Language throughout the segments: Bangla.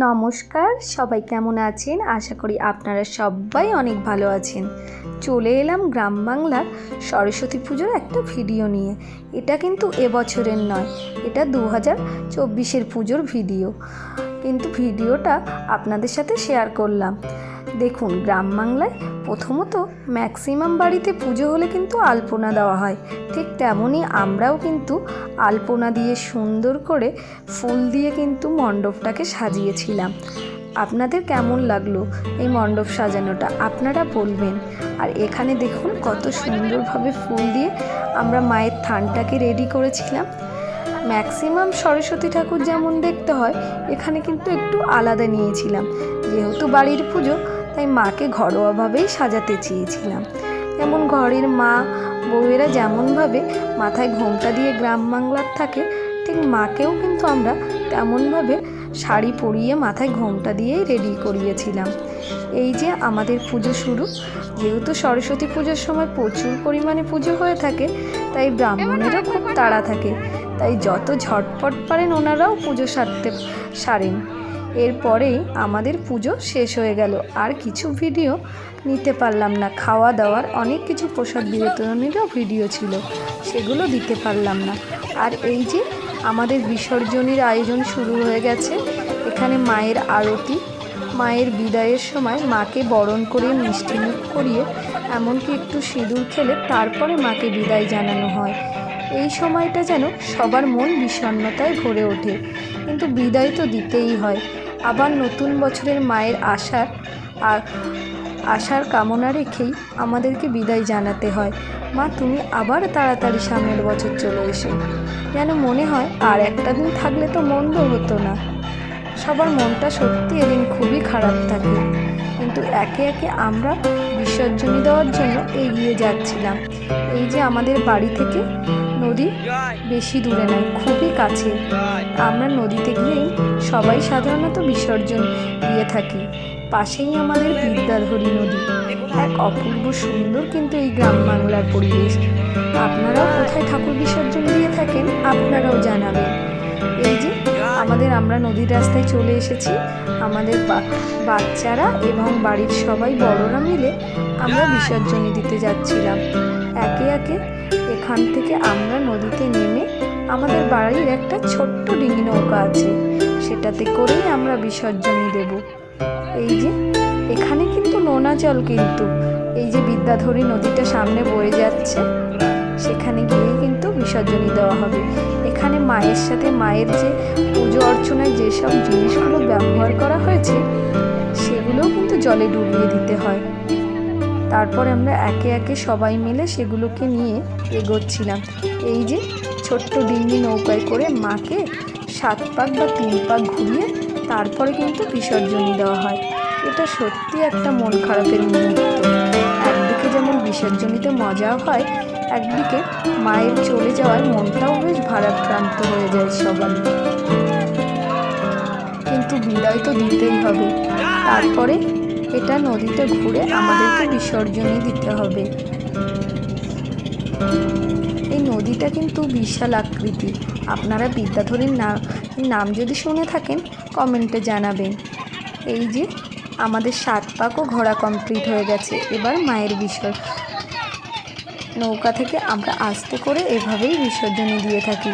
নমস্কার, সবাই কেমন আছেন? আশা করি আপনারা সবাই অনেক ভালো আছেন। চলে এলাম গ্রাম বাংলার সরস্বতী পুজোর একটা ভিডিও নিয়ে। এটা কিন্তু এবছরের নয়, এটা দু হাজার চব্বিশের পুজোর ভিডিও। কিন্তু ভিডিওটা আপনাদের সাথে শেয়ার করলাম। দেখুন, গ্রাম বাংলায় প্রথমত ম্যাক্সিমাম বাড়িতে পুজো হলে কিন্তু আলপনা দেওয়া হয়। ঠিক তেমনই আমরাও কিন্তু আলপনা দিয়ে সুন্দর করে ফুল দিয়ে কিন্তু মণ্ডপটাকে সাজিয়েছিলাম। আপনাদের কেমন লাগল এই মণ্ডপ সাজানোটা? আপনারা বলবেন। আর এখানে দেখুন, কত সুন্দরভাবে ফুল দিয়ে আমরা মায়ের থানটাকে রেডি করেছিলাম। ম্যাক্সিমাম সরস্বতী ঠাকুর যেমন দেখতে হয়, এখানে কিন্তু একটু আলাদা নিয়েছিলাম। যেহেতু বাড়ির পুজো তাই মাকে ঘরোয়াভাবেই সাজাতে চেয়েছিলাম। যেমন ঘরের মা, বউয়েরা যেমনভাবে মাথায় ঘোমটা দিয়ে গ্রাম বাংলার থাকে, ঠিক মাকেও কিন্তু আমরা তেমনভাবে শাড়ি পরিয়ে মাথায় ঘোমটা দিয়েই রেডি করিয়েছিলাম। এই যে আমাদের পুজো শুরু, যেহেতু সরস্বতী পুজোর সময় প্রচুর পরিমাণে পুজো হয়ে থাকে, তাই ব্রাহ্মণেরও খুব তাড়া থাকে, তাই যত ঝটপট পারেন ওনারাও পুজো সারতে সারেন। এরপরেই আমাদের পুজো শেষ হয়ে গেল। আর কিছু ভিডিও নিতে পারলাম না। খাওয়া দাওয়ার অনেক কিছু প্রসাদ বিতরণেরও ভিডিও ছিল। সেগুলো দিতে পারলাম না। আর এই যে আমাদের বিসর্জনের আয়োজন শুরু হয়ে গেছে। এখানে মায়ের আরতি, মায়ের বিদায়ের সময় মাকে বরণ করে মিষ্টিমুখ করিয়ে, এমনকি একটু সিঁদুর খেলে তারপরে মাকে বিদায় জানানো হয়। এই সময়টা যেন সবার মন বিষণ্ণতায় ভরে ওঠে। কিন্তু বিদায় তো দিতেই হয়। আবার নতুন বছরের মায়ের আশার আর আশার কামনা রেখেই আমাদেরকে বিদায় জানাতে হয়। মা, তুমি আবার তাড়াতাড়ি সামনের বছর চলে এসো। যেন মনে হয় আর একটা দিন থাকলে তো মন্দ হতো না। সবার মনটা সত্যি এদিন খুবই খারাপ থাকে। কিন্তু একে একে আমরা বিসর্জনী দেওয়ার জন্য এগিয়ে যাচ্ছিলাম। এই যে আমাদের বাড়ি থেকে নদী বেশি দূরে নয়, খুবই কাছে। আমরা নদীতে গিয়েই সবাই সাধারণত বিসর্জন দিয়ে থাকি। পাশেই আমাদের বিদ্যাধরী নদী। এক অপূর্ব সুন্দর কিন্তু এই গ্রাম বাংলার পরিবেশ। আপনারাও কোথায় ঠাকুর বিসর্জন দিয়ে থাকেন, আপনারাও জানাবেন। আমাদের, আমরা নদীর রাস্তায় চলে এসেছি। আমাদের বাচ্চারা এবং বাড়ির সবাই বড়রা মিলে আমরা বিসর্জনী দিতে যাচ্ছিলাম। একে একে এখান থেকে আমরা নদীতে নেমে আমাদের বাড়ির একটা ছোট্ট ডিঙি নৌকা আছে, সেটাতে করেই আমরা বিসর্জনী দেব। এই যে, এখানে কিন্তু নোনা জল কিন্তু, এই যে বিদ্যাধরী নদীটা সামনে বয়ে যাচ্ছে, সেখানে গিয়ে কিন্তু বিসর্জনী দেওয়া হবে। এখানে মায়ের সাথে মায়ের যে পুজো অর্চনায় যেসব জিনিসগুলো ব্যবহার করা হয়েছে, সেগুলোও কিন্তু জলে ডুবিয়ে দিতে হয়। তারপর আমরা একে একে সবাই মিলে সেগুলোকে নিয়ে এগোচ্ছিলাম। এই যে ছোট্ট ডিঙ্গি নৌকায় করে মাকে সাত পাক বা তিন পাক ঘুরিয়ে তারপরে কিন্তু বিসর্জন দেওয়া হয়। এটা সত্যি একটা মন খারাপের মুহূর্ত। একদিকে যেমন বিসর্জনীতে মজাও হয় একদিকে মায়ের চলে যাওয়ায় মনটাও বেশ ভারাক্রান্ত হয়ে যায় সবার। কিন্তু বিদায় তো দিতেই হবে। তারপরে এটা নদীতে ঘুরে আমাদেরকে বিসর্জনই দিতে হবে। এই নদীটা কিন্তু বিশাল আকৃতি। আপনারা বিদ্যাধরীর নাম নাম যদি শুনে থাকেন, কমেন্টে জানাবেন। এই যে, আমাদের সাত পাকও ঘোরা কমপ্লিট হয়ে গেছে। এবার মায়ের বিসর্জন। নৌকা থেকে আমরা আস্তে করে এভাবেই বিসর্জনে দিয়ে থাকি।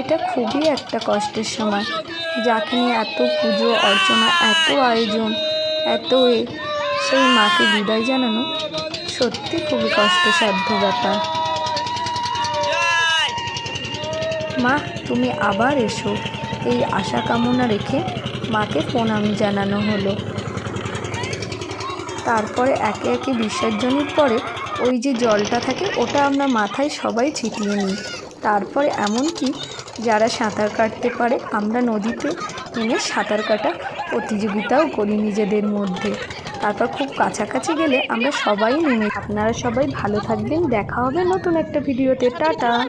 এটা খুবই একটা কষ্টের সময়, যাকে নিয়ে এত পুজো, অর্চনা, এত আয়োজন, এত সেই মাকে বিদায় জানানো সত্যি খুবই কষ্টসাধ্য ব্যাপার। মা, তুমি আবার এসো। এই আশা কামনা রেখে মাকে প্রণাম জানানো হলো। তারপরে একে একে বিসর্জনের পরে ওই যে জলটা থাকে, ওটা আমরা মাথায় সবাই ছিটিয়ে নিই। তারপরে এমনকি যারা সাঁতার কাটতে পারে, আমরা নদীতে নেমে সাঁতার কাটা প্রতিযোগিতাও করি নিজেদের মধ্যে। তারপর খুব কাছাকাছি গেলে আমরা সবাই নেমে আপনারা সবাই ভালো থাকবেন। দেখা হবে নতুন একটা ভিডিওতে। টাটা!